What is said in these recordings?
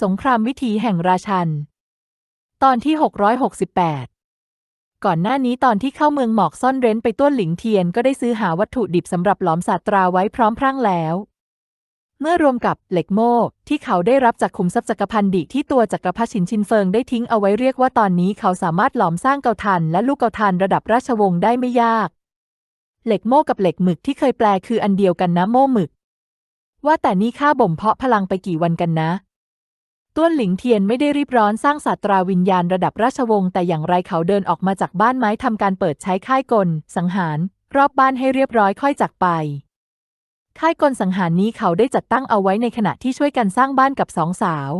สงครามวิถีแห่งราชัน ตอนที่ 668 ก่อนหน้านี้ตอนที่เข้าเมืองหมอกซ่อนเร้นไปต้วนหลิงเทียนก็ได้ซื้อหาวัตถุดิบสำหรับหลอมศาสตราไว้พร้อมพรั่งแล้วเมื่อรวมกับเหล็กโม่ที่เขาได้รับจากขุมทรัพย์จักรพันดิที่ตัวจักรพรรดิชินชินเฟิงได้ทิ้งเอาไว้เรียกว่าตอนนี้เขาสามารถหลอมสร้างเกาทันและลูกเกาทันระดับราชวงศ์ได้ไม่ยาก เหล็กโม่กับเหล็กหมึกที่เคยแปลคืออันเดียวกันนะโม่หมึก ว่าแต่นี่ข้าบ่มเพาะพลังไปกี่วันกันนะ ต้วนหลิงเทียนไม่ได้รีบร้อนสร้างศาสตราวิญญาณระดับราชวงศ์แต่อย่างไรเขาเดินออกมาจากบ้านไม้ทำการเปิดใช้ค่ายกล สังหาร รอบบ้านให้เรียบร้อยค่อยจากไป ค่ายกลสังหารนี้เขาได้จัดตั้งเอาไว้ในขณะที่ช่วยกันสร้างบ้านกับสองสาว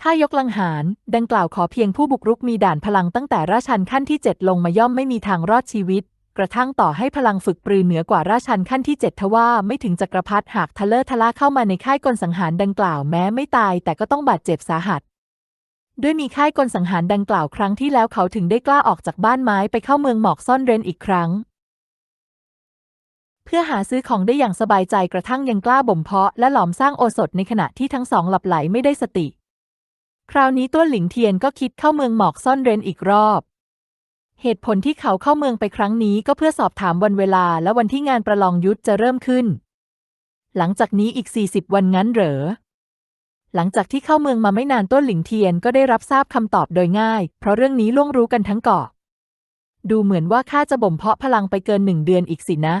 ค่ายยกลังหาร ดังกล่าวขอเพียงผู้บุกรุกมีด่านพลังตั้งแต่ราชันขั้นที่ 7 ลงมาย่อมไม่มีทางรอดชีวิต กระทั่งต่อให้พลังฝึกปรือเหนือกว่าราชันขั้นที่7ทว่าไม่ถึงจักรพรรดิหากทะเลอร์ทะละเข้ามาในค่ายกลสังหารดังกล่าวแม้ไม่ตายแต่ก็ต้องบาดเจ็บสาหัส ด้วยมีค่ายกลสังหารดังกล่าวครั้งที่แล้วเขาถึงได้กล้าออกจากบ้านไม้ไปเข้าเมืองหมอกซ่อนเร้นอีกครั้ง เพื่อหาซื้อของได้อย่างสบายใจกระทั่งยังกล้าบ่มเพาะและหลอมสร้างโอสถในขณะที่ทั้งสองหลับไหลไม่ได้สติ คราวนี้ต้วหลิงเทียนก็คิดเข้าเมืองหมอกซ่อนเร้นอีกรอบ เหตุผลที่เขาเข้าเมืองไปครั้งนี้ก็เพื่อสอบถามวันเวลาและวันที่งานประลองยุทธจะเริ่มขึ้น หลังจากนี้อีก 40 วันงั้นเหรอ หลังจากที่เข้าเมืองมาไม่นานต้นหลิงเทียนก็ได้รับทราบคำตอบโดยง่าย เพราะเรื่องนี้ล่วงรู้กันทั้งเกาะ ดูเหมือนว่าข้าจะบ่มเพาะพลังไปเกินหนึ่งเดือนอีกสินะ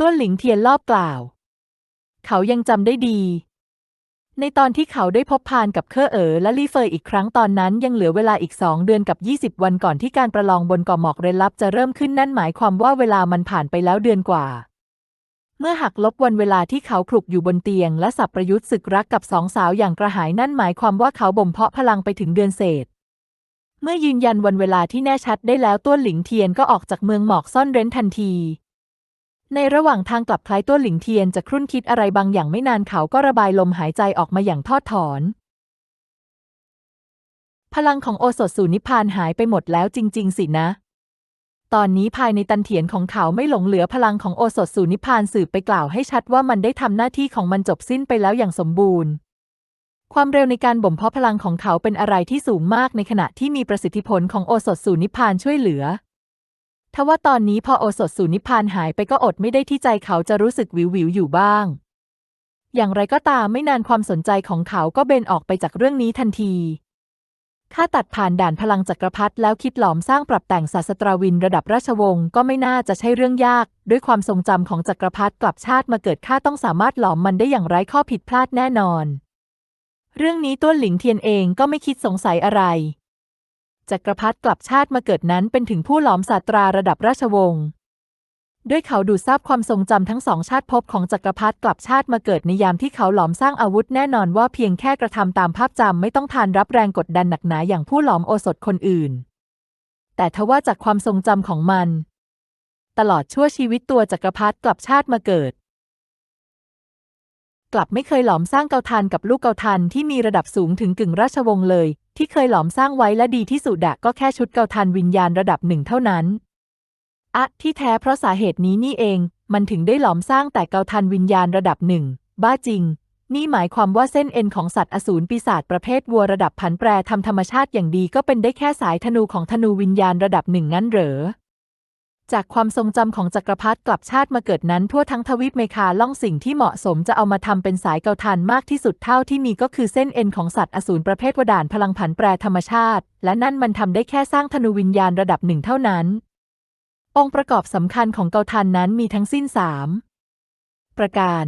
ต้นหลิงเทียนรอบกล่าว เขายังจำได้ดี ในตอนที่เขาได้พบพานกับเคอเอ๋อและลี่เฟยอีกครั้งตอนนั้นยังเหลือเวลาอีกสองเดือนกับ 20 วันก่อนที่การประลองบนเกาะหมอกเรนลับจะเริ่มขึ้นนั่นหมายความว่าเวลามันผ่านไปแล้วเดือนกว่า เมื่อหักลบวันเวลาที่เขาคลุกอยู่บนเตียง และสับประยุทธ์ศึกรักกับสองสาวอย่างกระหายนั่นหมายความว่าเขาบ่มเพาะพลังไปถึงเดือนเศษ เมื่อยืนยันวันเวลาที่แน่ชัดได้แล้วต้วนหลิงเทียนก็ออกจากเมืองหมอกซ่อนเร้นทันที ในระหว่างทางกลับคล้ายต้วหลิงเทียนจะครุ่นคิดอะไรบางอย่างไม่นานเขาก็ระบายลมหายใจออกมาอย่างทอดถอน พลังของโอสถสูนิพพานหายไปหมดแล้วจริง ๆ สินะ ตอนนี้ภายในตันเถียนของเขาไม่หลงเหลือพลังของโอสถสูนิพพานสืบไปกล่าวให้ชัดว่ามันได้ทำหน้าที่ของมันจบสิ้นไปแล้วอย่างสมบูรณ์ ความเร็วในการบ่มเพาะพลังของเขาเป็นอะไรที่สูงมากในขณะที่มีประสิทธิผลของโอสถสูนิพพานช่วยเหลือ ทว่าตอนนี้พอโอสถสู่นิพพานหายไปก็อดไม่ได้ที่ใจเขาจะรู้สึกวิววิวอยู่บ้าง อย่างไรก็ตามไม่นานความสนใจของเขาก็เบนออกไปจากเรื่องนี้ทันทีข้าตัดผ่านด่านพลังจักรพรรดิแล้วคิดหลอมสร้างปรับแต่งศาสตราวินระดับราชวงศ์ก็ไม่น่าจะใช่เรื่องยาก ด้วยความทรงจำของจักรพรรดิกลับชาติมาเกิดข้าต้องสามารถหลอมมันได้อย่างไร้ข้อผิดพลาดแน่นอน เรื่องนี้ต้วหลิงเทียนเองก็ไม่คิดสงสัยอะไร จักรพรรดิกลับชาติมาเกิดนั้นเป็นถึงผู้หลอมศาสตราระดับราชวงศ์ด้วยเขาดูดซาบความทรงจำทั้งสองชาติภพของจักรพรรดิกลับชาติมาเกิดในยามที่เขาหลอมสร้างอาวุธแน่นอนว่าเพียงแค่กระทำตามภาพจำไม่ต้องทานรับแรงกดดันหนักหนาอย่างผู้หลอมโอสถคนอื่น แต่ทว่าจากความทรงจำของมัน ตลอดชั่วชีวิตตัวจักรพรรดิกลับชาติมาเกิด กลับไม่เคยหลอมสร้างเกาทันกับลูกเกาทันที่มีระดับสูงถึงกึ่งราชวงศ์เลย ที่เคยหลอมสร้างไว้และดีที่สุดะก็แค่ชุดเกาทันวิญญาณระดับหนึ่งเท่านั้น อะที่แท้เพราะสาเหตุนี้นี่เอง มันถึงได้หลอมสร้างแต่เกาทันวิญญาณระดับหนึ่งบ้าจริง นี่หมายความว่าเส้นเอ็นของสัตว์อสูรปีศาจประเภทวัวระดับผันแปรทำธรรมชาติอย่างดีก็เป็นได้แค่สายธนูของธนูวิญญาณระดับหนึ่งงั้นเหรอ จากความทรงจำของจักรพรรดิกลับชาติมาเกิดนั้นทั่วทั้งทวีปเมคาล่องสิ่งที่เหมาะสมจะเอามาทำเป็นสายเกาทันมากที่สุดเท่าที่มีก็คือเส้นเอ็นของสัตว์อสูรประเภทวดานพลังผันแปรธรรมชาติ และนั่นมันทำได้แค่สร้างธนูวิญญาณระดับหนึ่งเท่านั้น องค์ประกอบสำคัญของเกาทันนั้นมีทั้งสิ้นสามประการ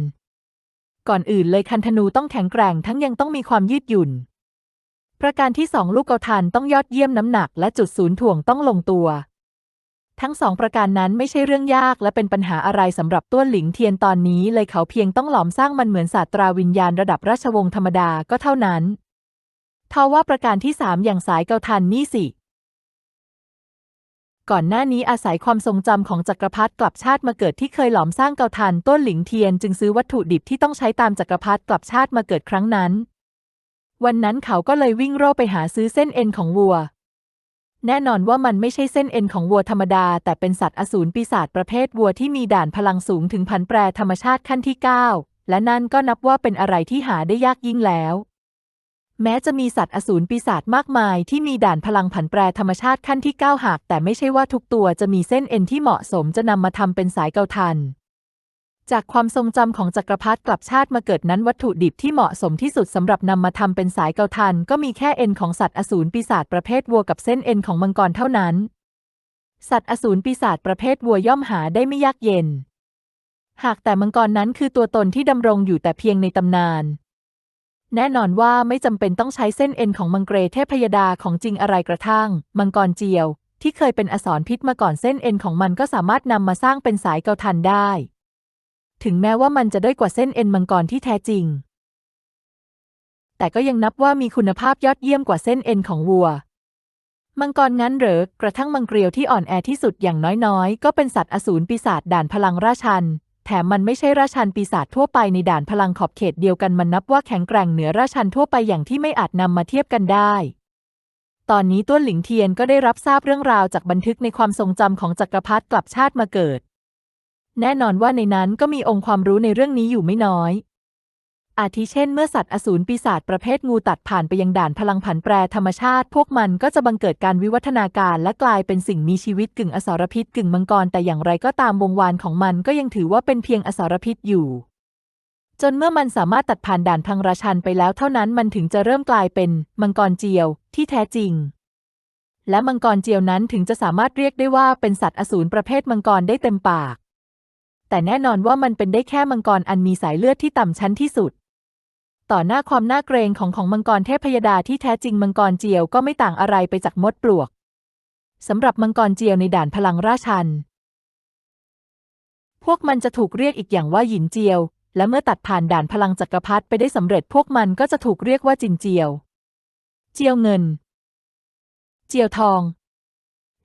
ก่อนอื่นเลยคันธนูต้องแข็งแกร่งทั้งยังต้องมีความยืดหยุ่น ประการที่สองลูกเกาทันต้องยอดเยี่ยมน้ำหนักและจุดศูนย์ถ่วงต้องลงตัว ทั้งสองประการนั้นไม่ใช่เรื่องยากและเป็นปัญหาอะไรสำหรับต้วนหลิงเทียนตอนนี้เลยเขาเพียงต้องหลอมสร้างมันเหมือนศาสตราวิญญาณระดับราชวงศ์ธรรมดาก็เท่านั้นทว่าประการที่สามอย่างสายเกาทันนี่สิ ก่อนหน้านี้อาศัยความทรงจำของจักรพรรดิกลับชาติมาเกิดที่เคยหลอมสร้างเกาทันต้นหลิงเทียนจึงซื้อวัตถุดิบที่ต้องใช้ตามจักรพรรดิกลับชาติมาเกิดครั้งนั้น วันนั้นเขาก็เลยวิ่งโร่ไปหาซื้อเส้นเอ็นของวัว แน่นอนว่ามันไม่ใช่เส้นเอ็นของวัวธรรมดา แต่เป็นสัตว์อสูรปีศาจประเภทวัวที่มีด่านพลังสูงถึงพันแปรธรรมชาติขั้นที่ 9 และนั่นก็นับว่าเป็นอะไรที่หาได้ยากยิ่งแล้วแม้จะมีสัตว์อสูรปีศาจมากมายที่มีด่านพลังผันแปรธรรมชาติขั้นที่ 9 หาก แต่ไม่ใช่ว่าทุกตัวจะมีเส้นเอ็นที่เหมาะสมจะนำมาทำเป็นสายเกาทัน จากความทรงจำของจักรพรรดิกลับชาติมาเกิดนั้นวัตถุดิบที่เหมาะสมที่สุดสำหรับนำมาทำเป็นสายเกาทัน ก็มีแค่เอ็นของสัตว์อสูรปีศาจประเภทวัวกับเส้นเอ็นของมังกรเท่านั้น สัตว์อสูรปีศาจประเภทวัวย่อมหาได้ไม่ยากเย็น หากแต่มังกรนั้นคือตัวตนที่ดำรงอยู่แต่เพียงในตำนาน แน่นอนว่าไม่จำเป็นต้องใช้เส้นเอ็นของมังเกรเทพยดาของจริงอะไรกระทั่ง มังกรเจียว ที่เคยเป็นอสรพิษมาก่อนเส้นเอ็นของมันก็สามารถนำมาสร้างเป็นสายเกาทันได้ ถึงแม้ว่ามันจะด้อยกว่าเส้นเอ็นมังกรที่แท้จริง แต่ก็ยังนับว่ามีคุณภาพยอดเยี่ยมกว่าเส้นเอ็นของวัว มังกรงั้นเหรอกระทั่งมังเกรียวที่อ่อนแอที่สุดอย่างน้อยๆ ก็เป็นสัตว์อสูรปีศาจด่านพลังราชัน แถมมันไม่ใช่ราชันปีศาจทั่วไปในด่านพลังขอบเขตเดียวกันมันนับว่าแข็งแกร่งเหนือราชันทั่วไปอย่างที่ไม่อาจนำมาเทียบกันได้ตอนนี้ต้วนหลิงเทียนก็ได้รับทราบเรื่องราวจากบันทึกในความทรงจำของจักรพรรดิกลับชาติมาเกิด แน่นอนว่าในนั้นก็มีองค์ความรู้ในเรื่องนี้อยู่ไม่น้อย อาทิเช่นเมื่อสัตว์อสูรปีศาจประเภทงูตัดผ่านไปยังด่านพลังผันแปรธรรมชาติ พวกมันก็จะบังเกิดการวิวัฒนาการและกลายเป็นสิ่งมีชีวิตกึ่งอสรพิษกึ่งมังกรแต่อย่างไรก็ตามวงวานของมันก็ยังถือว่าเป็นเพียงอสรพิษอยู่จนเมื่อมันสามารถตัดผ่านด่านพังราชันไปแล้วเท่านั้นมันถึงจะเริ่มกลายเป็น มังกรเจียวที่แท้จริง และมังกรเจียวนั้นถึงจะสามารถเรียกได้ว่าเป็นสัตว์อสูรประเภทมังกรได้เต็มปาก แต่แน่นอนว่ามันเป็นได้แค่มังกรอันมีสายเลือดที่ต่ำชั้นที่สุด ต่อหน้าความน่าเกรงของของมังกรเทพยดาที่แท้จริงมังกรเจียวก็ไม่ต่างอะไรไปจากมดปลวกสำหรับมังกรเจียวในด่านพลังราชัน พวกมันจะถูกเรียกอีกอย่างว่าหยินเจียว และเมื่อตัดผ่านด่านพลังจักรพรรดิไปได้สำเร็จพวกมันก็จะถูกเรียกว่าจินเจียว เจียวเงิน เจียวทอง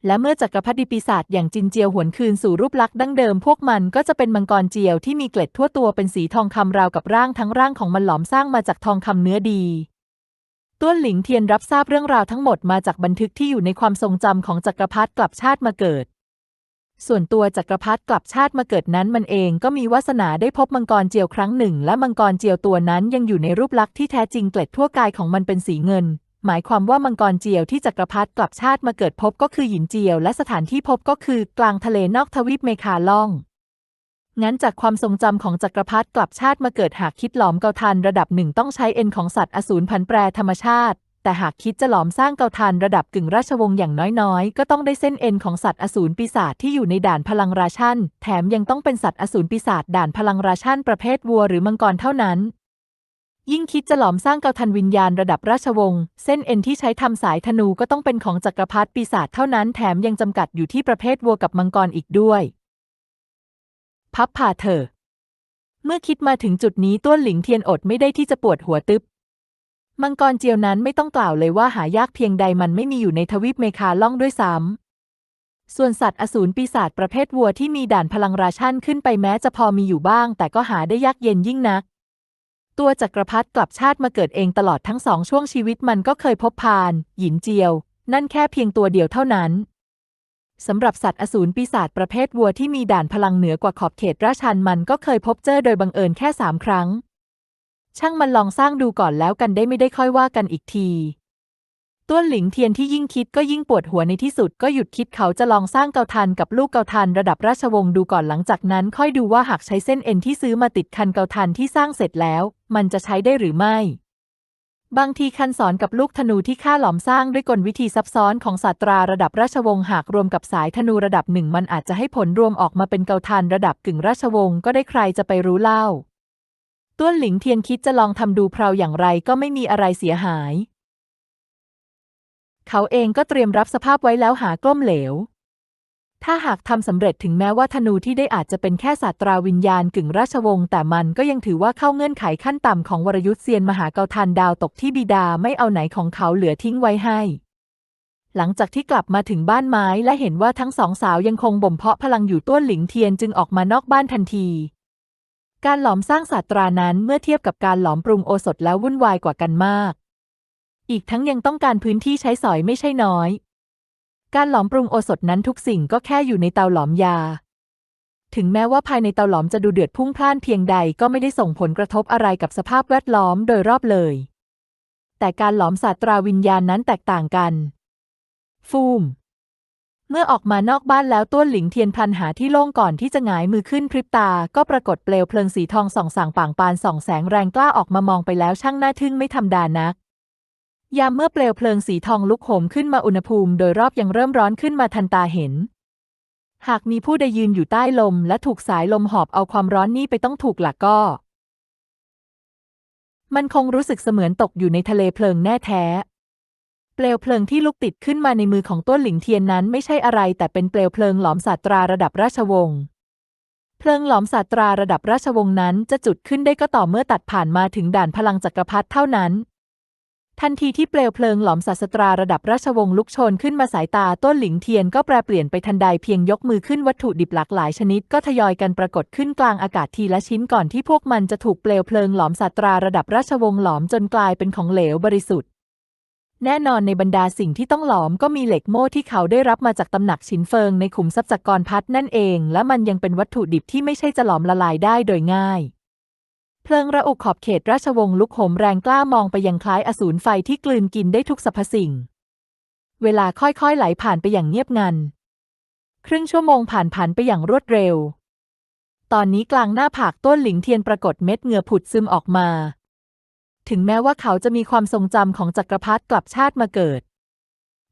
และเมื่อจักรพรรดิปีศาจอย่างจินเจียวหวนคืนสู่รูปลักษณ์ดั้งเดิมพวกมันก็จะเป็นมังกรเจียวที่มีเกล็ดทั่วตัวเป็นสีทองคำราวกับร่างทั้งร่างของมันหลอมสร้างมาจากทองคำเนื้อดีต้วนหลิงเทียนรับทราบเรื่องราวทั้งหมดมาจากบันทึกที่อยู่ในความทรงจำของจักรพรรดิกลับชาติมาเกิด ส่วนตัวจักรพรรดิกลับชาติมาเกิดนั้นมันเองก็มีวาสนาได้พบมังกรเจียวครั้งหนึ่ง และมังกรเจียวตัวนั้นยังอยู่ในรูปลักษณ์ที่แท้จริงเกล็ดทั่วกายของมันเป็นสีเงิน หมายความว่ามังกรเจียวที่จักรพรรดิกลับชาติมาเกิดพบก็คือหยินเจียว และสถานที่พบก็คือกลางทะเลนอกทวีปเมคาล่อง งั้นจากความทรงจำของจักรพรรดิกลับชาติมาเกิดหากคิดหลอมเกาทันระดับหนึ่งต้องใช้เอ็นของสัตว์อสูรพันแปรธรรมชาติ แต่หากคิดจะหลอมสร้างเกาทันระดับกึ่งราชวงศ์อย่างน้อยๆ ก็ต้องได้เส้นเอ็นของสัตว์อสูรปีศาจที่อยู่ในด่านพลังราชันแถมยังต้องเป็นสัตว์อสูรปีศาจด่านพลังราชันประเภทวัวหรือมังกรเท่านั้น ยิ่งคิดจะหลอมสร้างเกาทันวิญญาณระดับราชวงศ์เส้นเอ็นที่ใช้ทำสายธนูก็ต้องเป็นของจักรพรรดิปีศาจเท่านั้นแถมยังจำกัดอยู่ที่ประเภทวัวกับมังกรอีกด้วย พับผ่าเถอะเมื่อคิดมาถึงจุดนี้ต้วนหลิงเทียนอดไม่ได้ที่จะปวดหัวตึบมังกรเจียวนั้นไม่ต้องกล่าวเลยว่าหายากเพียงใดมันไม่มีอยู่ในทวีปเมคาล่องด้วยซ้ำส่วนสัตว์อสูรปีศาจประเภทวัวที่มีด่านพลังราชันขึ้นไปแม้จะพอมีอยู่บ้าง แต่ก็หาได้ยากเย็นยิ่งนัก ตัวจักรพรรดิกลับชาติมาเกิดเองตลอดทั้งสองช่วงชีวิตมันก็เคยพบพาน หยินเจียว นั่นแค่เพียงตัวเดียวเท่านั้นสำหรับสัตว์อสูรปีศาจประเภทวัวที่มีด่านพลังเหนือกว่าขอบเขตราชันมันก็เคยพบเจอโดยบังเอิญแค่สามครั้ง ช่างมันลองสร้างดูก่อนแล้วกันได้ไม่ได้ค่อยว่ากันอีกที ต้วนหลิงเทียนที่ยิ่งคิดก็ยิ่งปวดหัวในที่สุดก็หยุดคิดเขาจะลองสร้างเกาทันกับลูกเกาทันระดับราชวงศ์ดูก่อนหลังจากนั้น ค่อยดูว่าหากใช้เส้นเอ็นที่ซื้อมาติดคันเกาทันที่สร้างเสร็จแล้ว มันจะใช้ได้หรือไม่ บางทีคันสอนกับลูกธนูที่ข้าหลอมสร้างด้วยกลวิธีซับซ้อนของศาสตราระดับราชวงศ์หากรวมกับสายธนูระดับหนึ่งมันอาจจะให้ผลรวมออกมาเป็นเกาทันระดับกึ่งราชวงศ์ก็ได้ใครจะไปรู้เล่า ต้วนหลิงเทียนคิดจะลองทำดูเพราอย่างไรก็ไม่มีอะไรเสียหาย เขาเองก็เตรียมรับสภาพไว้แล้วหากล้มเหลว ถ้าหากทำสำเร็จถึงแม้ว่าธนูที่ได้อาจจะเป็นแค่ศาสตราวิญญาณกึ่งราชวงศ์แต่มันก็ยังถือว่าเข้าเงื่อนไขขั้นต่ำของวรยุทธเซียนมหาเกาทันดาวตกที่บิดาไม่เอาไหนของเขาเหลือทิ้งไว้ให้ หลังจากที่กลับมาถึงบ้านไม้และเห็นว่าทั้งสองสาวยังคงบ่มเพาะพลังอยู่ต้วนหลิงเทียนจึงออกมานอกบ้านทันทีการหลอมสร้างศาสตรานั้นเมื่อเทียบกับการหลอมปรุงโอสถแล้ววุ่นวายกว่ากันมาก อีกทั้งยังต้องการพื้นที่ใช้สอยไม่ใช่น้อย การหลอมปรุงโอสถนั้นทุกสิ่งก็แค่อยู่ในเตาหลอมยา ถึงแม้ว่าภายในเตาหลอมจะดูเดือดพุ่งพล่านเพียงใดก็ไม่ได้ส่งผลกระทบอะไรกับสภาพแวดล้อมโดยรอบเลย แต่การหลอมศาสตราวิญญาณนั้นแตกต่างกัน ฟูม เมื่อออกมานอกบ้านแล้วต้วนหลิงเทียนพลันหาที่โล่งก่อนที่จะหงายมือขึ้นพริบตา ก็ปรากฏเปลวเพลิงสีทองส่องส่างป่างปานส่องแสงแรงกล้าออกมามองไปแล้วช่างน่าทึ่งไม่ธรรมดานัก ยามเมื่อเปลวเพลิงสีทองลุกโหมขึ้นมาอุณหภูมิโดยรอบยังเริ่มร้อนขึ้นมาทันตาเห็น หากมีผู้ใดยืนอยู่ใต้ลม และถูกสายลมหอบเอาความร้อนนี้ไปต้องถูกหลักก็ มันคงรู้สึกเสมือนตกอยู่ในทะเลเพลิงแน่แท้ เปลวเพลิงที่ลุกติดขึ้นมาในมือของต้นหลิงเทียนนั้นไม่ใช่อะไรแต่เป็นเปลวเพลิงหลอมศาสตราระดับราชวงศ์เพลิงหลอมศาสตราระดับราชวงศ์นั้นจะจุดขึ้นได้ก็ต่อเมื่อตัดผ่านมาถึงด่านพลังจักรพรรดิเท่านั้น ทันทีที่เปลวเพลิงหลอมศาสตราระดับราชวงศ์ลุกโชนขึ้นมาสายตาต้นหลิงเทียนก็แปรเปลี่ยนไปทันใดเพียงยกมือขึ้นวัตถุดิบหลากหลายชนิดก็ทยอยกันปรากฏขึ้นกลางอากาศทีละชิ้นก่อนที่พวกมันจะถูกเปลวเพลิงหลอมศาสตราระดับราชวงศ์หลอมจนกลายเป็นของเหลวบริสุทธิ์แน่นอนในบรรดาสิ่งที่ต้องหลอมก็มีเหล็กโม่ที่เขาได้รับมาจากตำหนักฉินเฟิงในขุมทรัพย์จักรพัฒนั่นเอง และมันยังเป็นวัตถุดิบที่ไม่ใช่จะหลอมละลายได้โดยง่าย เพลิงระอุขอบเขตราชวงศ์ลุกโหมแรงกล้ามองไปยังคล้ายอสูรไฟที่กลืนกินได้ทุกสรรพสิ่ง เวลาค่อยๆไหลผ่านไปอย่างเงียบงัน ครึ่งชั่วโมงผ่านผันไปอย่างรวดเร็ว ตอนนี้กลางหน้าผากต้นหลิงเทียนปรากฏเม็ดเหงื่อผุดซึมออกมา ถึงแม้ว่าเขาจะมีความทรงจำของจักรพรรดิกลับชาติมาเกิด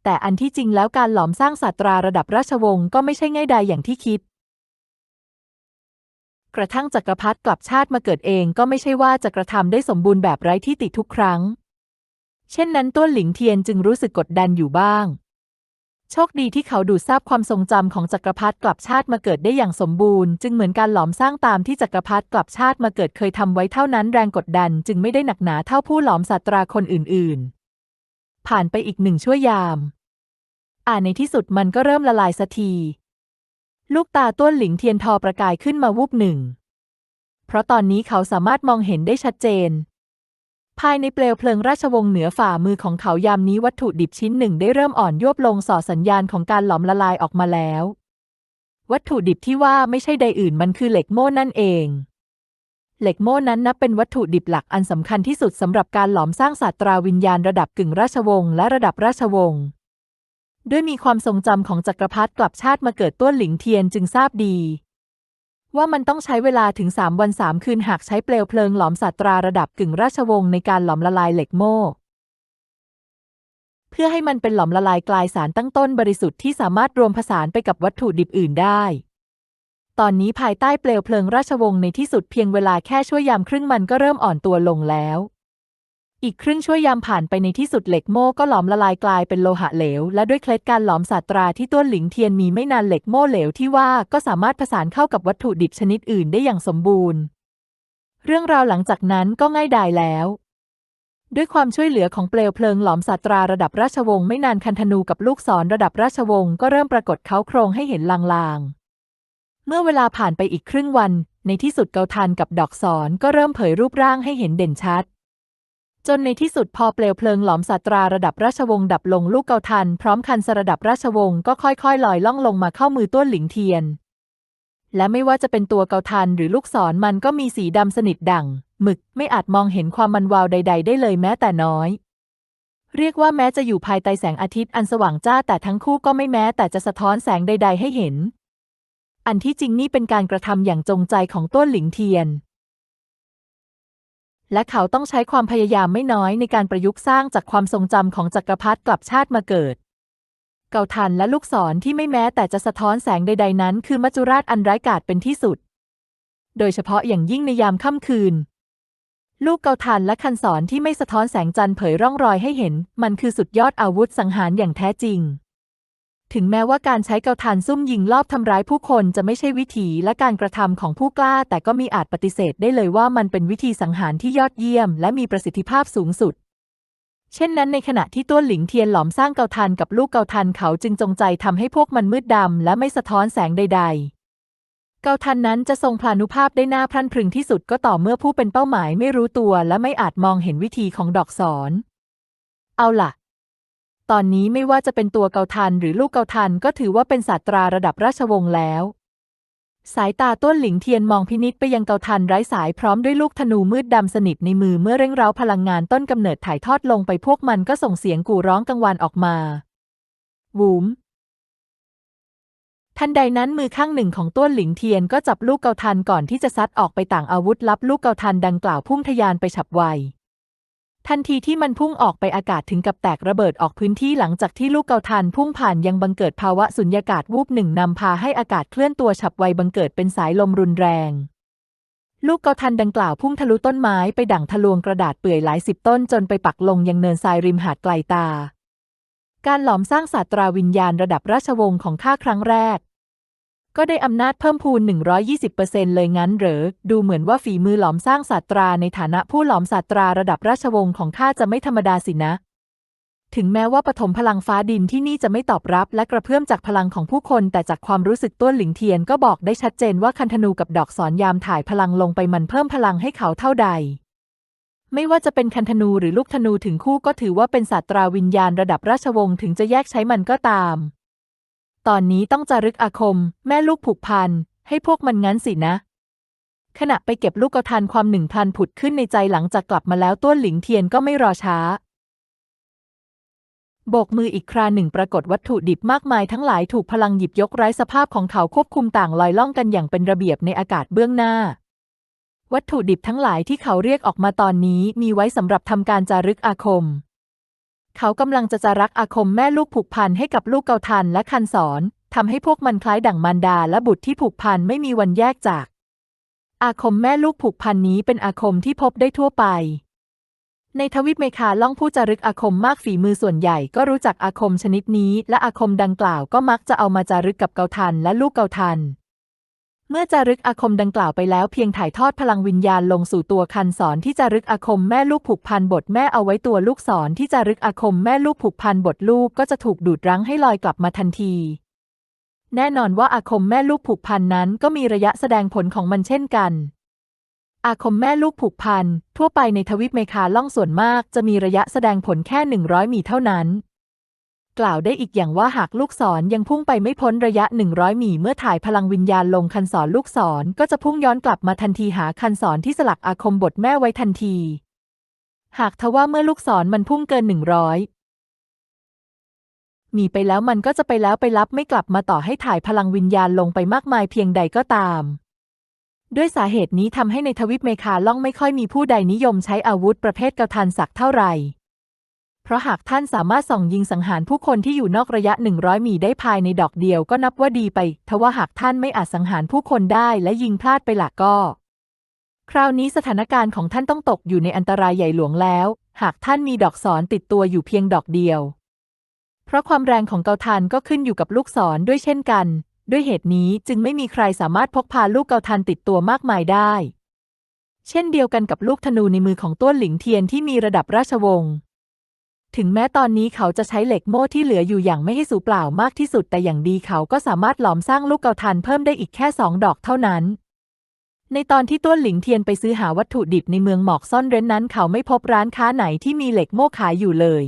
แต่อันที่จริงแล้วการหลอมสร้างศาสตราระดับราชวงศ์ก็ไม่ใช่ง่ายใดอย่างที่คิด กระทั่งจักรพรรดิกลับชาติมาเกิดเองก็ไม่ใช่ว่าจะกระทำได้สมบูรณ์แบบไร้ที่ติทุกครั้ง เช่นนั้นต้นหลิงเทียนจึงรู้สึกกดดันอยู่บ้าง โชคดีที่เขาดูดซาบความทรงจำของจักรพรรดิกลับชาติมาเกิดได้อย่างสมบูรณ์จึงเหมือนการหลอมสร้างตามที่จักรพรรดิกลับชาติมาเกิดเคยทำไว้เท่านั้นแรงกดดันจึงไม่ได้หนักหนาเท่าผู้หลอมศาสตราคนอื่น ๆ ผ่านไปอีกหนึ่งชั่วยาม อ่านในที่สุดมันก็เริ่มละลายสักที ลูกตาต้นหลิงเทียนทอประกายขึ้นมาวูบหนึ่ง เพราะตอนนี้เขาสามารถมองเห็นได้ชัดเจน ภายในเปลวเพลิงราชวงศ์เหนือฝ่ามือของเขายามนี้วัตถุดิบชิ้นหนึ่งได้เริ่มอ่อนยวบลงส่อสัญญาณของการหลอมละลายออกมาแล้ว วัตถุดิบที่ว่าไม่ใช่ใดอื่นมันคือเหล็กโม่นั่นเอง เหล็กโม่นั้นนับเป็นวัตถุดิบหลักอันสำคัญที่สุดสำหรับการหลอมสร้างศาสตราวิญญาณระดับกึ่งราชวงศ์และระดับราชวงศ์ ด้วยมีความทรงจำของจักรพรรดิกลับชาติมาเกิดต้วนหลิงเทียนจึงทราบดี ว่ามันต้องใช้เวลาถึง3วัน3คืนหากใช้เปลวเพลิงหลอมศาสตราระดับกึ่งราชวงศ์ในการหลอมละลายเหล็กโม่เพื่อให้มันเป็นหลอมละลายกลายสารตั้งต้นบริสุทธิ์ที่สามารถรวมผสานไปกับวัตถุดิบอื่นได้ ตอนนี้ภายใต้เปลวเพลิงราชวงศ์ในที่สุดเพียงเวลาแค่ชั่วยามครึ่งมันก็เริ่มอ่อนตัวลงแล้ว อีกครึ่งชั่วยามผ่านไปในที่สุดเหล็กโม่ก็หลอมละลายกลายเป็นโลหะเหลว และด้วยเคล็ดการหลอมศาสตราที่ต้วนหลิงเทียนมีไม่นานเหล็กโม่เหลวที่ว่าก็สามารถผสานเข้ากับวัตถุดิบชนิดอื่นได้อย่างสมบูรณ์ เรื่องราวหลังจากนั้นก็ง่ายดายแล้วด้วยความช่วยเหลือของเปลวเพลิงหลอมศาสตราระดับราชวงศ์ไม่นานคันธนูกับลูกศรระดับราชวงศ์ก็เริ่มปรากฏเขาโครงให้เห็นลางๆ เมื่อเวลาผ่านไปอีกครึ่งวัน ในที่สุดเกาทันกับดอกศรก็เริ่มเผยรูปร่างให้เห็นเด่นชัด จนในที่สุดพอเปลวเพลิงหลอมศาสตราระดับราชวงศ์ดับลงลูกเกาทัน พร้อมคันสระดับราชวงศ์ก็ค่อยๆลอยล่องลงมาเข้ามือต้วนหลิงเทียน และไม่ว่าจะเป็นตัวเกาทันหรือลูกศรมันก็มีสีดำสนิทดั่งหมึกไม่อาจมองเห็นความมันวาวใด ๆ ได้เลยแม้แต่น้อย เรียกว่าแม้จะอยู่ภายใต้แสงอาทิตย์อันสว่างจ้าแต่ทั้งคู่ก็ไม่แม้แต่จะสะท้อนแสงใด ๆ ให้เห็น อันที่จริงนี่เป็นการกระทำอย่างจงใจของต้นหลิงเทียน และเขาต้องใช้ความพยายามไม่น้อยในการประยุกต์สร้างจากความทรงจำของจักรพรรดิกลับชาติมาเกิด เกาทันและลูกศรที่ไม่แม้แต่จะสะท้อนแสงใด ๆ นั้น คือมัจจุราชอันร้ายกาจเป็นที่สุด โดยเฉพาะอย่างยิ่งในยามค่ำคืน ลูกเกาทันและคันศรที่ไม่สะท้อนแสงจันทร์เผยร่องรอยให้เห็น มันคือสุดยอดอาวุธสังหารอย่างแท้จริง ถึงแม้ว่าการใช้เกาทันซุ่มยิงลอบทำร้ายผู้คนจะไม่ใช่วิถีและการกระทำของผู้กล้า แต่ก็มีอาจปฏิเสธได้เลยว่ามันเป็นวิธีสังหารที่ยอดเยี่ยม และมีประสิทธิภาพสูงสุด เช่นนั้นในขณะที่ต้วหลิงเทียนหลอมสร้างเกาทันกับลูกเกาทันเขาจึงจงใจทำให้พวกมันมืดดำและไม่สะท้อนแสงใด ๆเกาทันนั้นจะทรงพลานุภาพได้หน่าพรั่นพรึงที่สุดก็ต่อเมื่อผู้เป็นเป้าหมายไม่รู้ตัวและไม่อาจมองเห็นวิธีของดอกศรเอาล่ะ ตอนนี้ไม่ว่าจะเป็นตัวเกาทันหรือลูกเกาทันก็ถือว่าเป็นศาสตราระดับราชวงศ์แล้ว สายตาต้นหลิงเทียนมองพินิษไปยังเกาทันไร้สายพร้อมด้วยลูกธนูมืดดำสนิทในมือเมื่อเร่งเร้าพลังงานต้นกำเนิดถ่ายทอดลงไปพวกมันก็ส่งเสียงกู่ร้องกังวานออกมาวูมทันใดนั้นมือข้างหนึ่งของต้วนหลิงเทียนก็จับลูกเกาทันก่อนที่จะซัดออกไปต่างอาวุธลับลูกเกาทันดังกล่าวพุ่งทะยานไปฉับไว ทันทีที่มันพุ่งออกไปอากาศถึงกับแตกระเบิดออกพื้นที่หลังจากที่ลูกเกาทันพุ่งผ่านยังบังเกิดภาวะสุญญากาศวูบหนึ่งนำพาให้อากาศเคลื่อนตัวฉับไวบังเกิดเป็นสายลมรุนแรง ลูกเกาทันดังกล่าวพุ่งทะลุต้นไม้ไปดั่งทะลวงกระดาษเปื่อยหลายสิบต้นจนไปปักลงยังเนินทรายริมหาดไกลตาการหลอมสร้างศาสตราวิญญาณระดับราชวงศ์ของข้าครั้งแรก ก็ได้อำนาจเพิ่มพูน 120%เลยงั้นเหรอ ดูเหมือนว่าฝีมือหลอมสร้างศาสตราในฐานะผู้หลอมศาสตราระดับราชวงศ์ของข้าจะไม่ธรรมดาสินะ ถึงแม้ว่าปฐมพลังฟ้าดินที่นี่จะไม่ตอบรับและกระเพื่อมจากพลังของผู้คน แต่จากความรู้สึกต้วนหลิงเทียนก็บอกได้ชัดเจนว่าคันธนูกับดอกสอนยามถ่ายพลังลงไปมันเพิ่มพลังให้เขาเท่าใด ไม่ว่าจะเป็นคันธนูหรือลูกธนูถึงคู่ก็ถือว่าเป็นศาสตราวิญญาณระดับราชวงศ์ถึงจะแยกใช้มันก็ตาม ตอนนี้ต้องจารึกอาคม แม่ลูกผูกพัน ให้พวกมันงั้นสินะ ขณะไปเก็บลูกกระทานความหนึ่งพันผุดขึ้นในใจหลังจากกลับมาแล้วต้วนหลิงเทียนก็ไม่รอช้า โบกมืออีกคราหนึ่งปรากฏวัตถุดิบมากมายทั้งหลายถูกพลังหยิบยกไร้สภาพของเขาควบคุมต่างลอยล่องกันอย่างเป็นระเบียบในอากาศเบื้องหน้าวัตถุดิบทั้งหลายที่เขาเรียกออกมาตอนนี้มีไว้สำหรับทำการจารึกอาคม เขากำลังจะจารักอาคมแม่ลูกผูกพันให้กับลูกเกาทันและคันสอนทำให้พวกมันคล้ายดั่งมารดาและบุตรที่ผูกพันไม่มีวันแยกจาก อาคมแม่ลูกผูกพันนี้เป็นอาคมที่พบได้ทั่วไป ในทวิปเมคาล่องผู้จารึกอาคมมากฝีมือส่วนใหญ่ก็รู้จักอาคมชนิดนี้ และอาคมดังกล่าวก็มักจะเอามาจารึกกับเกาทันและลูกเกาทัน เมื่อจารึกอาคมดังกล่าวไปแล้วเพียงถ่ายทอดพลังวิญญาณลงสู่ตัวคันสอนที่จารึกอาคมแม่ลูกผูกพันบทแม่เอาไว้ตัวลูกศรที่จารึกอาคมแม่ลูกผูกพันบทลูกก็จะถูกดูดรั้งให้ลอยกลับมาทันที แน่นอนว่าอาคมแม่ลูกผูกพันนั้นก็มีระยะแสดงผลของมันเช่นกัน อาคมแม่ลูกผูกพันทั่วไปในทวิปเมคาล่องส่วนมากจะมีระยะแสดงผลแค่ 100 มีเท่านั้น กล่าวได้อีกอย่างว่าหากลูกศรยังพุ่งไปไม่พ้นระยะ 100มีเมื่อถ่ายพลังวิญญาณลงคันศรลูกศรก็จะพุ่งย้อนกลับมาทันทีหาคันศรที่สลักอาคมบทแม่ไว้ทันที หากทว่าเมื่อลูกศรมันพุ่งเกิน 100มีไปแล้วมันก็จะไปแล้วไปรับไม่กลับมาต่อให้ถ่ายพลังวิญญาณลงไปมากมายเพียงใดก็ตาม ด้วยสาเหตุนี้ทำให้ในทวิปเมคาล่องไม่ค่อยมีผู้ใดนิยมใช้อาวุธประเภทเกาทันศักเท่าไหร่ เพราะหากท่านสามารถส่องยิงสังหารผู้คนที่อยู่นอกระยะ 100 มีได้ภายในดอกเดียวก็นับว่าดีไป ทว่าหากท่านไม่อาจสังหารผู้คนได้และยิงพลาดไปหลักก็ คราวนี้สถานการณ์ของท่านต้องตกอยู่ในอันตรายใหญ่หลวงแล้ว หากท่านมีดอกศรติดตัวอยู่เพียงดอกเดียว เพราะความแรงของเกาทันก็ขึ้นอยู่กับลูกศรด้วยเช่นกัน ด้วยเหตุนี้จึงไม่มีใครสามารถพกพาลูกเกาทันติดตัวมากมายได้ เช่นเดียวกันกับลูกธนูในมือของต้วนหลิงเทียนที่มีระดับราชวงศ์ ถึงแม้ตอนนี้เขาจะใช้เหล็กโม่ที่เหลืออยู่อย่างไม่ให้สูญเปล่ามากที่สุดแต่อย่างดีเขาก็สามารถหลอมสร้างลูกเกาทันเพิ่มได้อีกแค่สองดอกเท่านั้น ในตอนที่ต้วนหลิงเทียนไปซื้อหาวัตถุดิบในเมืองหมอกซ่อนเร้นนั้น เขาไม่พบร้านค้าไหนที่มีเหล็กโม่ขายอยู่เลย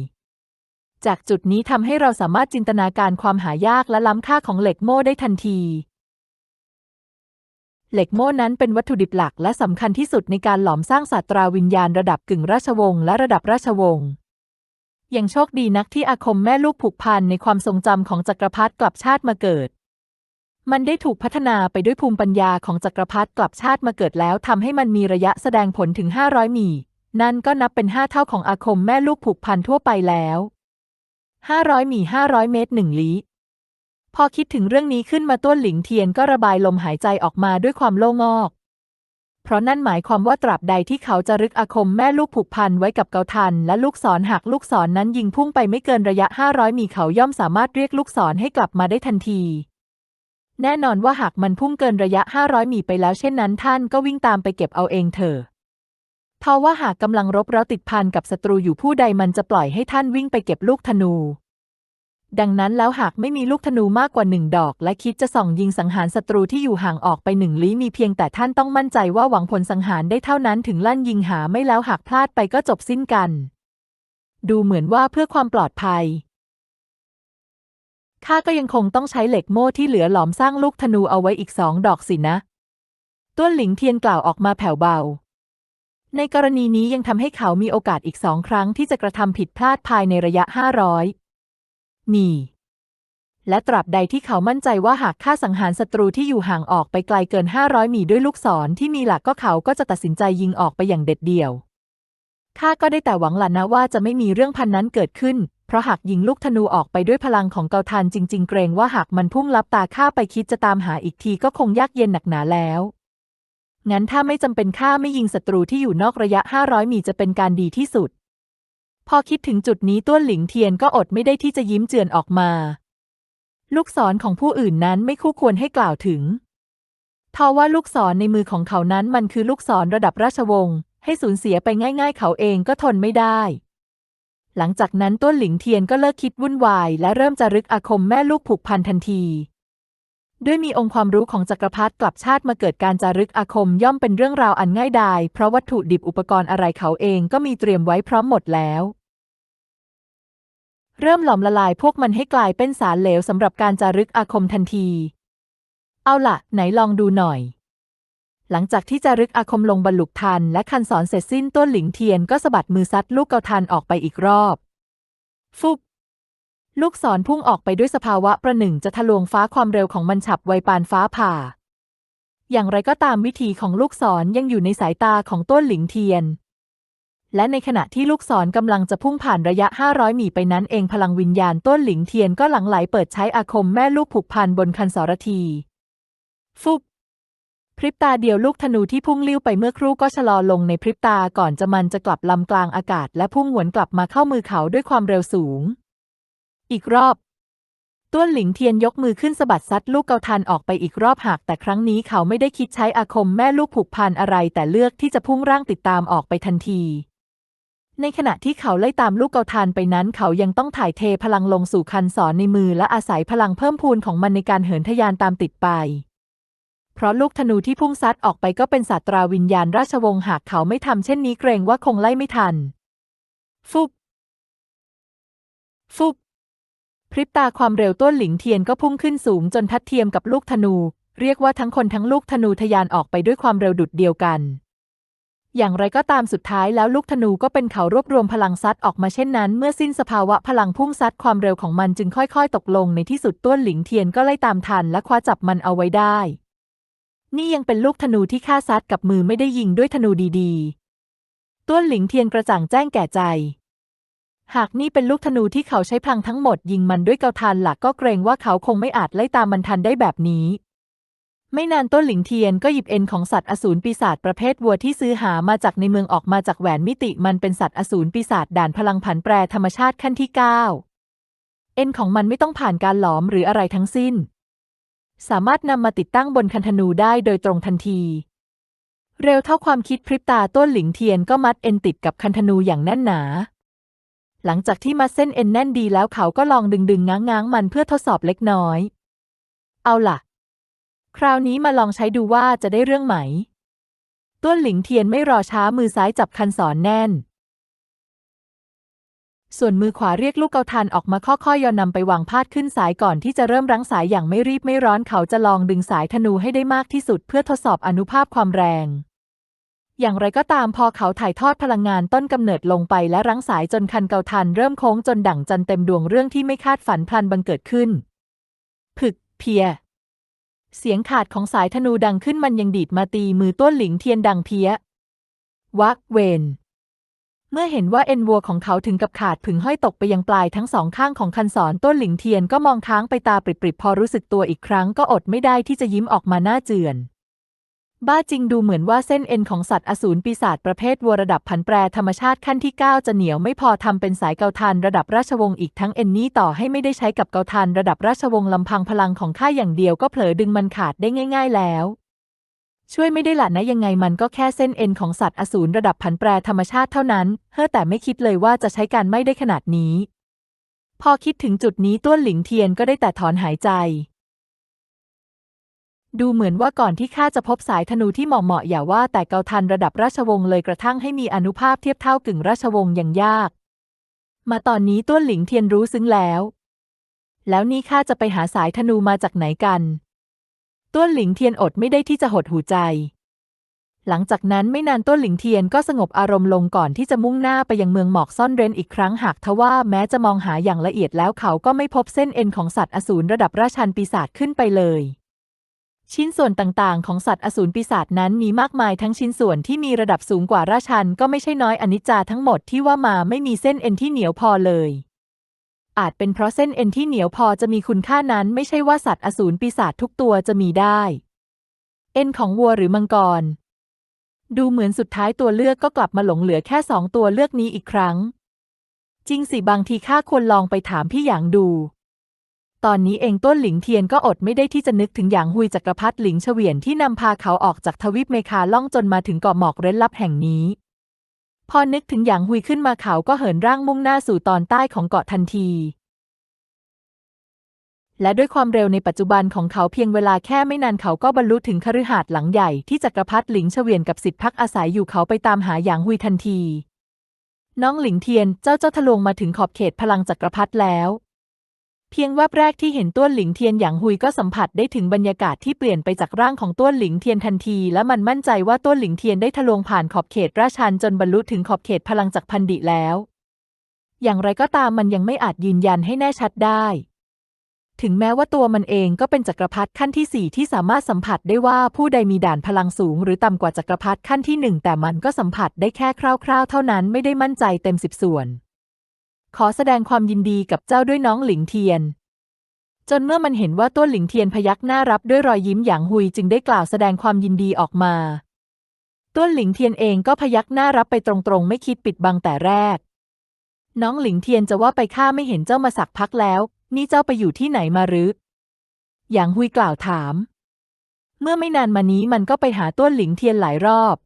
จากจุดนี้ทำให้เราสามารถจินตนาการความหายากและล้ำค่าของเหล็กโม่ได้ทันทีเหล็กโม่นั้นเป็นวัตถุดิบหลักและสำคัญที่สุดในการหลอมสร้างศาสตราวิญญาณระดับกึ่งราชวงศ์และระดับราชวงศ์ ยังโชคดีนักที่อาคมแม่ลูกผูกพันในความทรงจำของจักรพรรดิกลับชาติมาเกิด มันได้ถูกพัฒนาไปด้วยภูมิปัญญาของจักรพรรดิกลับชาติมาเกิดแล้วทำให้มันมีระยะแสดงผลถึง 500 มี นั่นก็นับเป็น 5 เท่าของอาคมแม่ลูกผูกพันทั่วไปแล้ว 500 มี 500 เมตรหนึ่งลี้พอคิดถึงเรื่องนี้ขึ้นมาต้วนหลิงเทียนก็ระบายลมหายใจออกมาด้วยความโล่งอก เพราะนั่นหมายความว่าตราบใดที่เขาจะรึกอาคมแม่ลูกผูกพันไว้กับเกาทัน และลูกศรหากลูกศรนนั้นยิงพุ่งไปไม่เกินระยะ 500 มีเขาย่อมสามารถเรียกลูกศรให้กลับมาได้ทันที แน่นอนว่าหากมันพุ่งเกินระยะ 500 มีไปแล้วเช่นนั้นท่านก็วิ่งตามไปเก็บเอาเองเถอะเพราะว่าหากกำลังรบเร้าติดพันกับศัตรูอยู่ผู้ใดมันจะปล่อยให้ท่านวิ่งไปเก็บลูกธนู ดังนั้นแล้วหากไม่มีลูกธนูมากกว่าหนึ่งดอก และคิดจะส่องยิงสังหารศัตรูที่อยู่ห่างออกไปหนึ่งลี้มีเพียงแต่ท่านต้องมั่นใจว่าหวังผลสังหารได้เท่านั้นถึงลั่นยิงหาไม่แล้วหากพลาดไปก็จบสิ้นกัน ดูเหมือนว่าเพื่อความปลอดภัยข้าก็ยังคงต้องใช้เหล็กโม่ที่เหลือหลอมสร้างลูกธนูเอาไว้อีกสองดอกสินะต้วนหลิงเทียนกล่าวออกมาแผ่วเบา ในกรณีนี้ยังทำให้เขามีโอกาสอีกสองครั้งที่จะกระทำผิดพลาดภายในระยะห้าร้อย นี่และตราบใดที่เขามั่นใจว่าหากฆ่าสังหารศัตรูที่อยู่ห่างออกไปไกลเกิน 500หมีด้วยลูกศรที่มีหลักก็เขาก็จะตัดสินใจยิงออกไปอย่างเด็ดเดี่ยว ข้าก็ได้แต่หวังล่ะนะว่าจะไม่มีเรื่องพันนั้นเกิดขึ้น เพราะหากยิงลูกธนูออกไปด้วยพลังของเกาทันจริง ๆ เกรงว่าหากมันพุ่งลับตาข้าไปคิดจะตามหาอีกทีก็คงยากเย็นหนักหนาแล้ว งั้นถ้าไม่จำเป็นข้าไม่ยิงศัตรูที่อยู่นอกระยะ 500หมีจะเป็นการดีที่สุด พอคิดถึงจุดนี้ต้วนหลิงเทียนก็อดไม่ได้ที่จะยิ้มเจือนออกมา ลูกศรของผู้อื่นนั้นไม่คู่ควรให้กล่าวถึงทว่าลูกศรในมือของเขานั้นมันคือลูกศรระดับราชวงศ์ให้สูญเสียไปง่าย ๆ เขาเองก็ทนไม่ได้ หลังจากนั้นต้นหลิงเทียนก็เลิกคิดวุ่นวาย และเริ่มจะรึกอาคมแม่ลูกผูกพันทันที ด้วยมีองค์ความรู้ของจักรพรรดิกลับชาติมาเกิดการจารึกอาคมย่อมเป็นเรื่องราวอันง่ายดาย เพราะวัตถุดิบอุปกรณ์อะไรเขาเองก็มีเตรียมไว้พร้อมหมดแล้ว เริ่มหลอมละลายพวกมันให้กลายเป็นสารเหลวสำหรับการจารึกอาคมทันที เอาล่ะไหนลองดูหน่อย หลังจากที่จารึกอาคมลงบรรลุทัน และคันสอนเสร็จสิ้นต้นหลิงเทียนก็สะบัดมือซัดลูกเกาทันออกไปอีกรอบ ฟุบ ลูกศรพุ่งออกไปด้วยสภาวะประหนึ่งจะทะลวงฟ้าความเร็วของมันฉับไวปานฟ้าผ่า อย่างไรก็ตามวิธีของลูกศรยังอยู่ในสายตาของต้นหลิงเทียน และในขณะที่ลูกศรกำลังจะพุ่งผ่านระยะ 500หมีไปนั้นเองพลังวิญญาณต้นหลิงเทียนก็หลังไหลเปิดใช้อาคมแม่ลูกผูกพันบนคันสรที ฟุบพริบตาเดียวลูกธนูที่พุ่งลิ้วไปเมื่อครู่ก็ชะลอลงในพริบตาก่อนจะมันจะกลับลำกลางอากาศและพุ่งหวนกลับมาเข้ามือเขาด้วยความเร็วสูง อีกรอบ ต้วนหลิงเทียนยกมือขึ้นสะบัดซัดลูกเกาทันออกไปอีกรอบหากแต่ครั้งนี้เขาไม่ได้คิดใช้อาคมแม่ลูกผูกพันอะไรแต่เลือกที่จะพุ่งร่างติดตามออกไปทันที ในขณะที่เขาไล่ตามลูกเกาทันไปนั้น เขายังต้องถ่ายเทพลังลงสู่คันสอนในมือและอาศัยพลังเพิ่มพูนของมันในการเหินทะยานตามติดไปเพราะลูกธนูที่พุ่งซัดออกไปก็เป็นศาสตราวิญญาณราชวงศ์หากเขาไม่ทำเช่นนี้เกรงว่าคงไล่ไม่ทัน ฟุบ ฟุบ พริบตาความเร็วต้นหลิงเทียนก็พุ่งขึ้นสูงจนทัดเทียมกับลูกธนู เรียกว่าทั้งคนทั้งลูกธนูทะยานออกไปด้วยความเร็วดุดเดียวกัน อย่างไรก็ตามสุดท้ายแล้วลูกธนูก็เป็นเขารวบรวมพลังซัดออกมาเช่นนั้น เมื่อสิ้นสภาวะพลังพุ่งซัดความเร็วของมันจึงค่อย ๆ ตกลงในที่สุดต้นหลิงเทียนก็ไล่ตามทันและคว้าจับมันเอาไว้ได้ นี่ยังเป็นลูกธนูที่ฆ่าซัดกับมือไม่ได้ยิงด้วยธนูดีๆ ต้นหลิงเทียนกระจ่างแจ้งแก่ใจ หากนี่เป็นลูกธนูที่เขาใช้พลังทั้งหมดยิงมันด้วยเกาทันหลักก็เกรงว่าเขาคงไม่อาจไล่ตามมันทันได้แบบนี้ ไม่นานต้นหลิงเทียนก็หยิบเอ็นของสัตว์อสูรปีศาจประเภทวัวที่ซื้อหามาจากในเมืองออกมาจากแหวนมิติมันเป็นสัตว์อสูรปีศาจด่านพลังผันแปรธรรมชาติขั้นที่ 9 เอ็นของมันไม่ต้องผ่านการหลอมหรืออะไรทั้งสิ้น สามารถนำมาติดตั้งบนคันธนูได้โดยตรงทันทีเร็วเท่าความคิดพริบตาต้นหลิงเทียนก็มัดเอ็นติดกับคันธนูอย่างแน่นหนา หลังจากที่มัดเส้นเอ็นแน่นดีแล้วเขาก็ลองดึงดึงง้างง้างมันเพื่อทดสอบเล็กน้อย เอาล่ะ คราวนี้มาลองใช้ดูว่าจะได้เรื่องไหม ต้นหลิงเทียนไม่รอช้ามือซ้ายจับคันสอนแน่น ส่วนมือขวาเรียกลูกเกาทันออกมาค่อยๆยอนนำไปวางพาดขึ้นสายก่อนที่จะเริ่มรั้งสายอย่างไม่รีบไม่ร้อนเขาจะลองดึงสายธนูให้ได้มากที่สุดเพื่อทดสอบอนุภาพความแรง อย่างไรก็ตามพอเขาถ่ายทอดพลังงานต้นกำเนิดลงไปและรั้งสายจนคันเกาทันเริ่มโค้งจนดั่งจันเต็มดวงเรื่องที่ไม่คาดฝันพลันบังเกิดขึ้น ผึก เพีย เสียงขาดของสายธนูดังขึ้นมันยังดีดมาตีมือต้นหลิงเทียนดังเพี้ย วักเวนเมื่อเห็นว่าเอ็นวัวของเขาถึงกับขาดผึ่งห้อยตกไปยังปลายทั้งสองข้างของคันศรต้นหลิงเทียนก็มองค้างไปตาปริบๆพอรู้สึกตัวอีกครั้งก็อดไม่ได้ที่จะยิ้มออกมาหน้าเจือน บ้าจริงดูเหมือนว่าเส้นเอ็นของสัตว์อสูรปีศาจประเภทวัวระดับผันแปรธรรมชาติขั้นที่ 9 จะเหนียวไม่พอทำเป็นสายเกาทันระดับราชวงศ์อีกทั้งเอ็นนี้ต่อให้ไม่ได้ใช้กับเกาทันระดับราชวงศ์ลำพังพลังของข้าอย่างเดียวก็เผลอดึงมันขาดได้ง่าย ๆ แล้ว ช่วยไม่ได้ละนะยังไงมันก็แค่เส้นเอ็นของสัตว์อสูรระดับผันแปรธรรมชาติเท่านั้น เฮ้อแต่ไม่คิดเลยว่าจะใช้การไม่ได้ขนาดนี้ พอคิดถึงจุดนี้ต้วนหลิงเทียนก็ได้แต่ถอนหายใจ ดูเหมือนว่าก่อนที่ข้าจะพบสายธนูที่เหมาะๆอย่าว่าแต่เกาทันระดับราชวงศ์เลยกระทั่งให้มีอนุภาพเทียบเท่ากึ่งราชวงศ์ยังยาก มาตอนนี้ต้วนหลิงเทียนรู้ซึ้งแล้ว แล้วนี่ข้าจะไปหาสายธนูมาจากไหนกันต้วนหลิงเทียนอดไม่ได้ที่จะหดหูใจ หลังจากนั้นไม่นานต้วนหลิงเทียนก็สงบอารมณ์ลงก่อนที่จะมุ่งหน้าไปยังเมืองหมอกซ่อนเร้นอีกครั้งหากทว่าแม้จะมองหาอย่างละเอียดแล้วเขาก็ไม่พบเส้นเอ็นของสัตว์อสูรระดับราชันปีศาจขึ้นไปเลย ชิ้นส่วนต่างๆ ของสัตว์อสูรปีศาจนั้นมีมากมายทั้งชิ้นส่วนที่มีระดับสูงกว่าราชันก็ไม่ใช่น้อยอนิจจาทั้งหมดที่ว่ามาไม่มีเส้นเอ็นที่เหนียวพอเลย อาจเป็นเพราะเส้นเอ็นที่เหนียวพอจะมีคุณค่านั้นไม่ใช่ว่าสัตว์อสูรปีศาจทุกตัวจะมีได้ เอ็นของวัวหรือมังกร ดูเหมือนสุดท้ายตัวเลือกก็กลับมาหลงเหลือแค่สองตัวเลือกนี้อีกครั้ง จริงสิบางทีข้าควรลองไปถามพี่หยางดู ตอนนี้เองต้นหลิงเทียนก็อดไม่ได้ที่จะนึกถึงหยางหุยจักรพรรดิหลิงเฉวียนที่นำพาเขาออกจากทวีปเมคาล่องจนมาถึงเกาะหมอกเร้นลับแห่งนี้ พอนึกถึงหยางหุยขึ้นมาเขาก็เหินร่างมุ่งหน้าสู่ตอนใต้ของเกาะทันที และด้วยความเร็วในปัจจุบันของเขาเพียงเวลาแค่ไม่นานเขาก็บรรลุถึงคฤหาสน์หลังใหญ่ที่จักรพรรดิหลิงเฉวียนกับสิทธิพักอาศัยอยู่เขาไปตามหาหยางหุยทันที น้องหลิงเทียนเจ้าเจ้าทะลวงมาถึงขอบเขตพลังจักรพรรดิแล้ว เพียงแวบแรกที่เห็นต้วนหลิงเทียนหยางหุยก็สัมผัสได้ถึงบรรยากาศที่เปลี่ยนไปจากร่างของต้วนหลิงเทียนทันที และมันมั่นใจว่าต้วนหลิงเทียนได้ทะลวงผ่านขอบเขตราชันจนบรรลุถึงขอบเขตพลังจักพันดิแล้ว อย่างไรก็ตามมันยังไม่อาจยืนยันให้แน่ชัดได้ ถึงแม้ว่าตัวมันเองก็เป็นจักรพรรดิขั้นที่สี่ที่สามารถสัมผัสได้ว่าผู้ใดมีด่านพลังสูง หรือต่ำกว่าจักรพรรดิขั้นที่หนึ่งแต่มันก็สัมผัสได้แค่คร่าวๆ เท่านั้นไม่ได้มั่นใจเต็มสิบส่วน ขอแสดงความยินดีกับเจ้าด้วยน้องหลิงเทียน จนเมื่อมันเห็นว่าต้นหลิงเทียนพยักหน้ารับด้วยรอยยิ้มหยางหุยจึงได้กล่าวแสดงความยินดีออกมาต้นหลิงเทียนเองก็พยักหน้ารับไปตรงๆ ไม่คิดปิดบังแต่แรก น้องหลิงเทียนจะว่าไปข้าไม่เห็นเจ้ามาสักพักแล้ว นี่เจ้าไปอยู่ที่ไหนมาหรือ หยางหุยกล่าวถาม เมื่อไม่นานมานี้มันก็ไปหาต้นหลิงเทียนหลายรอบ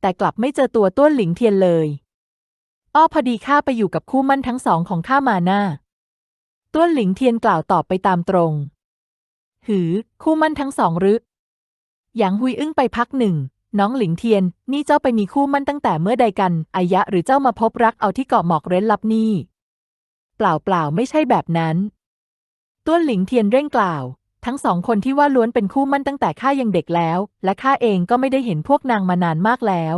แต่กลับไม่เจอตัวต้นหลิงเทียนเลย อ้อพอดีข้าไปอยู่กับคู่มั่นทั้งสองของข้ามาหน้าต้วนหลิงเทียนกล่าวตอบไปตามตรง หือ คู่มั่นทั้งสองหรือหยางหุยอึ้งไปพักหนึ่ง น้องหลิงเทียน นี่เจ้าไปมีคู่มั่นตั้งแต่เมื่อใดกันอายะหรือเจ้ามาพบรักเอาที่เกาะหมอกเร้นลับนี่ เปล่าเปล่าไม่ใช่แบบนั้นต้วนหลิงเทียนเร่งกล่าว ทั้งสองคนที่ว่าล้วนเป็นคู่มั่นตั้งแต่ข้ายังเด็กแล้ว และข้าเองก็ไม่ได้เห็นพวกนางมานานมากแล้ว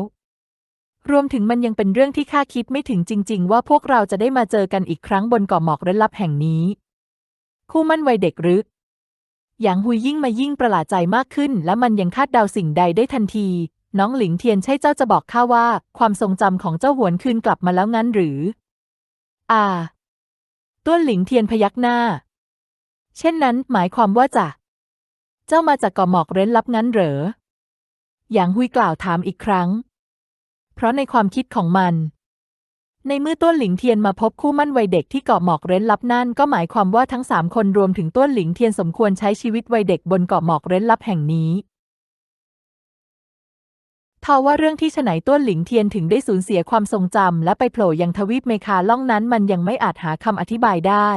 รวมถึงมันยังเป็นเรื่องที่ข้าคิดไม่ถึงจริง ๆ ว่าพวกเราจะได้มาเจอกันอีกครั้งบนเกาะหมอกเร้นลับแห่งนี้ คู่มั่นวัยเด็กหรือหยางหุยยิ่งมายิ่งประหลาดใจมากขึ้น และมันยังคาดเดาสิ่งใดได้ทันที น้องหลิงเทียนใช่เจ้าจะบอกข้าว่า ความทรงจำของเจ้าหวนคืนกลับมาแล้วงั้นหรือ อ่า ต้วนหลิงเทียนพยักหน้า เช่นนั้น หมายความว่าจะเจ้ามาจากเกาะหมอกเร้นลับงั้นเหรอหยางหุยกล่าวถามอีกครั้ง เพราะในความคิดของมัน ในเมื่อต้นหลิงเทียนมาพบคู่มั่นวัยเด็กที่เกาะหมอกเร้นลับนั่นก็หมายความว่าทั้งสามคนรวมถึงต้นหลิงเทียนสมควรใช้ชีวิตวัยเด็กบนเกาะหมอกเร้นลับแห่งนี้ทว่าเรื่องที่ฉไหนต้นหลิงเทียนถึงได้สูญเสียความทรงจำและไปโผล่ยังทวีปเมคาล่องนั้นมันยังไม่อาจหาคำอธิบายได้